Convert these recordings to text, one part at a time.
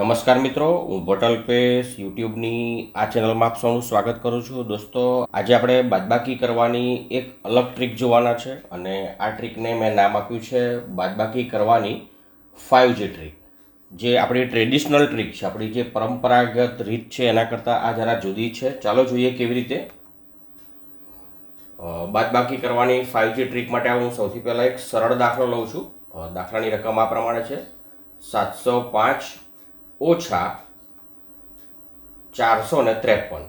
નમસ્કાર મિત્રો, હું બોટલ પેસ યુટ્યુબની આ ચેનલમાં આપ સૌનું સ્વાગત કરું છું. દોસ્તો, આજે આપણે બાદબાકી કરવાની એક અલગ ટ્રીક જોવાના છે અને આ ટ્રીકને મેં નામ આપ્યું છે બાદબાકી કરવાની ફાઇવ જે ટ્રીક. જે આપણી ટ્રેડિશનલ ટ્રીક છે, આપણી જે પરંપરાગત રીત છે, એના કરતાં આ જરા જુદી છે. ચાલો જોઈએ કેવી રીતે. બાદબાકી કરવાની ફાઇવ જી ટ્રીક માટે હું સૌથી પહેલાં એક સરળ દાખલો લઉં છું. દાખલાની રકમ આ પ્રમાણે છે. સાતસો પાંચ ઓછા ચારસો ને ત્રેપન.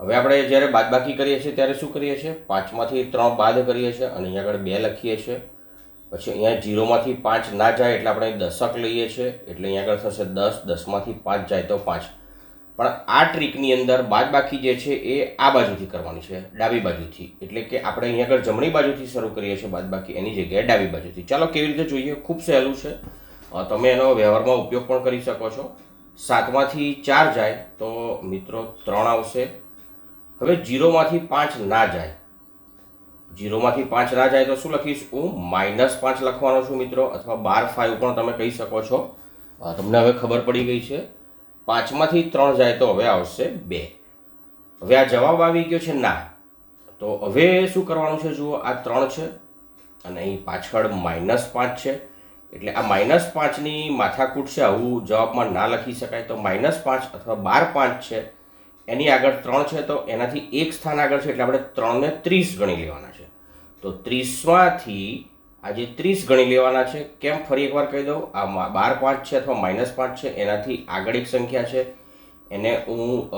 હવે આપણે જ્યારે બાદબાકી કરીએ છીએ, ત્યારે શું કરીએ છીએ? પાંચમાંથી ત્રણ બાદ કરીએ છીએ અને અહીંયા આગળ બે લખીએ છીએ. પછી અહીંયા જીરોમાંથી પાંચ ના જાય એટલે આપણે દશક લઈએ છીએ, એટલે અહીંયા આગળ થશે દસ, દસમાંથી પાંચ જાય તો પાંચ. પણ આ ટ્રીકની અંદર બાદબાકી જે છે એ આ બાજુથી કરવાની છે, ડાબી બાજુથી. એટલે કે આપણે અહીંયા આગળ જમણી બાજુથી શરૂ કરીએ છીએ બાદબાકી, એની જગ્યાએ ડાબી બાજુથી. ચાલો કેવી રીતે જોઈએ? ખૂબ સહેલું છે. તમે એનો વ્યવહારમાં ઉપયોગ પણ કરી શકો છો. સાતમાંથી ચાર જાય તો મિત્રો ત્રણ આવશે. હવે જીરોમાંથી પાંચ ના જાય. જીરોમાંથી પાંચ ના જાય તો શું લખીશ? હું માઇનસ પાંચ લખવાનો છું મિત્રો, અથવા બાર ફાઇવ પણ તમે કહી શકો છો. તમને હવે ખબર પડી ગઈ છે. પાંચમાંથી ત્રણ જાય તો હવે આવશે બે. હવે આ જવાબ આવી ગયો છે ના. તો હવે શું કરવાનું છે જુઓ, આ ત્રણ છે અને અહીં પાછળ માઇનસ પાંચ છે. એટલે આ માઇનસ પાંચની માથાકૂટ છે, આવું જવાબમાં ના લખી શકાય તો માઇનસ પાંચ અથવા બાર પાંચ છે. એની આગળ ત્રણ છે તો એનાથી એક સ્થાન આગળ છે એટલે આપણે ત્રણને ત્રીસ ગણી લેવાના છે. તો ત્રીસમાંથી આજે ત્રીસ ગણી લેવાના છે, કેમ ફરી એકવાર કહી દઉં, આ બાર પાંચ છે અથવા માઇનસ પાંચ છે, એનાથી આગળ એક સંખ્યા છે. એને હું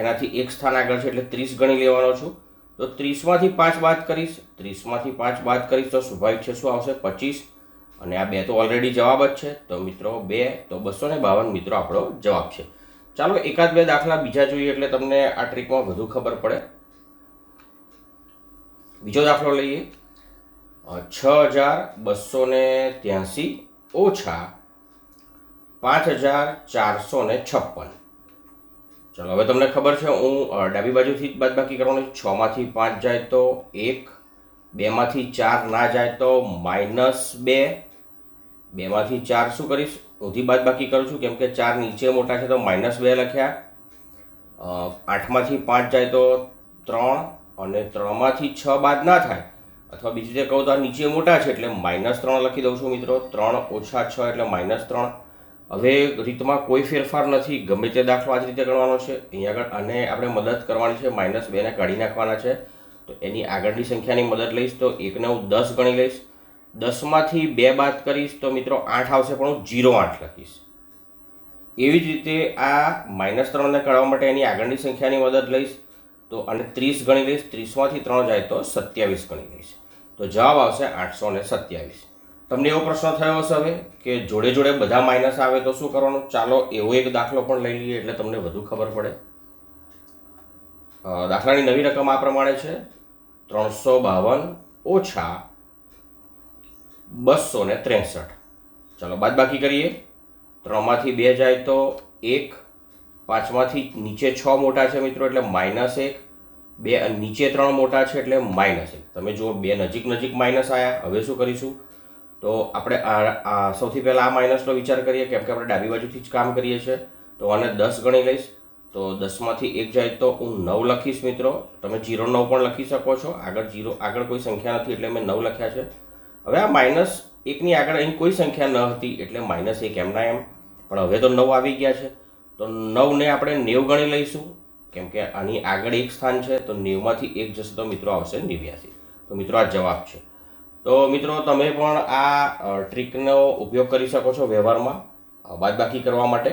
એનાથી એક સ્થાન આગળ છે એટલે ત્રીસ ગણી લેવાનો છું. તો ત્રીસમાંથી પાંચ બાદ કરીશ. ત્રીસમાંથી પાંચ બાદ કરીશ તો સ્વાભાવિક છે, શું આવશે? પચીસ. અને આ બે તો ઓલરેડી જવાબ જ છે. તો મિત્રો, બે, તો બસો ને બાવન મિત્રો આપણો જવાબ છે. ચાલો, એકાદ બે દાખલા બીજા જોઈએ એટલે તમને આ ટ્રીકમાં વધુ ખબર પડે. બીજો દાખલો લઈએ. છ હજાર બસો ને ત્યાંસી ઓછા પાંચ હજાર ચારસો ને છપ્પન. ચલો, હવે તમને ખબર છે, હું ડાબી બાજુથી જ બાદબાકી કરવાનું છમાંથી પાંચ જાય તો એક, બેમાંથી ચાર ના જાય તો માઇનસ બે. બેમાંથી ચાર શું કરીશ? ઊંધી બાદબાકી કરું છું. કેમ કે ચાર નીચે મોટા છે તો માઇનસ બે લખ્યા. આઠમાંથી પાંચ જાય તો ત્રણ અને ત્રણમાંથી છ બાદ ના થાય. અથવા બીજી રીતે કહું તો આ નીચે મોટા છે એટલે માઇનસ ત્રણ લખી દઉં છું મિત્રો. ત્રણ ઓછા છ એટલે માઇનસ ત્રણ. હવે રીતમાં કોઈ ફેરફાર નથી. ગમે તે દાખલો આ જ રીતે ગણવાનો છે. અહીંયા આગળ અને આપણે મદદ કરવાની છે. માઇનસ બેને કાઢી નાખવાના છે. તો એની આગળની સંખ્યાની મદદ લઈશ તો એકને હું દસ ગણી લઈશ. દસમાંથી બે બાદ કરીશ તો મિત્રો આઠ આવશે, પણ હું જીરો આઠ લખીશ. એવી જ રીતે આ માઇનસ ત્રણને કાઢવા માટે એની આગળની સંખ્યાની મદદ લઈશ. તો અને ત્રીસ ગણી લઈશ, ત્રીસમાંથી ત્રણ જાય તો સત્યાવીસ ગણી લઈશ. તો જવાબ આવશે આઠસો ને સત્યાવીસ. તમને એવો પ્રશ્ન થયો હશે હવે કે જોડે જોડે બધા માઇનસ આવે તો શું કરવાનું? ચાલો એવો એક દાખલો પણ લઈ લઈએ એટલે તમને વધુ ખબર પડે. દાખલાની નવી રકમ આ પ્રમાણે છે. ત્રણસો બાવન ઓછા બસો ને ત્રેસઠ. બાદ બાદબાકી કરીએ. ત્રણમાંથી બે જાય તો એક. પાંચમાંથી નીચે છ મોટા છે મિત્રો એટલે માઇનસ એક. બે નીચે ત્રણ મોટા છે એટલે માઇનસ એક. તમે જુઓ બે નજીક નજીક માઇનસ આવ્યા હવે શું કરીશું? તો આપણે આ સૌથી પહેલાં આ માઇનસનો વિચાર કરીએ, કેમ કે આપણે ડાબી બાજુથી જ કામ કરીએ છીએ. તો આને દસ ગણી લઈશ. તો દસમાંથી એક જાય તો હું નવ લખીશ મિત્રો. તમે જીરો નવ પણ લખી શકો છો. આગળ જીરો, આગળ કોઈ સંખ્યા નથી એટલે મેં નવ લખ્યા છે. હવે આ માઇનસ એકની આગળ અહીં કોઈ સંખ્યા ન હતી, એટલે માઇનસ એક એમના એમ. પણ હવે તો નવ આવી ગયા છે. તો નવને આપણે નેવ ગણી લઈશું. કેમ કે આની આગળ એક સ્થાન છે, તો નેવમાંથી એક જશે તો મિત્રો આવશે નેવ્યાસી. તો મિત્રો આ જવાબ છે. તો મિત્રો તમે પણ આ ટ્રીકનો ઉપયોગ કરી શકો છો વ્યવહારમાં બાદબાકી કરવા માટે.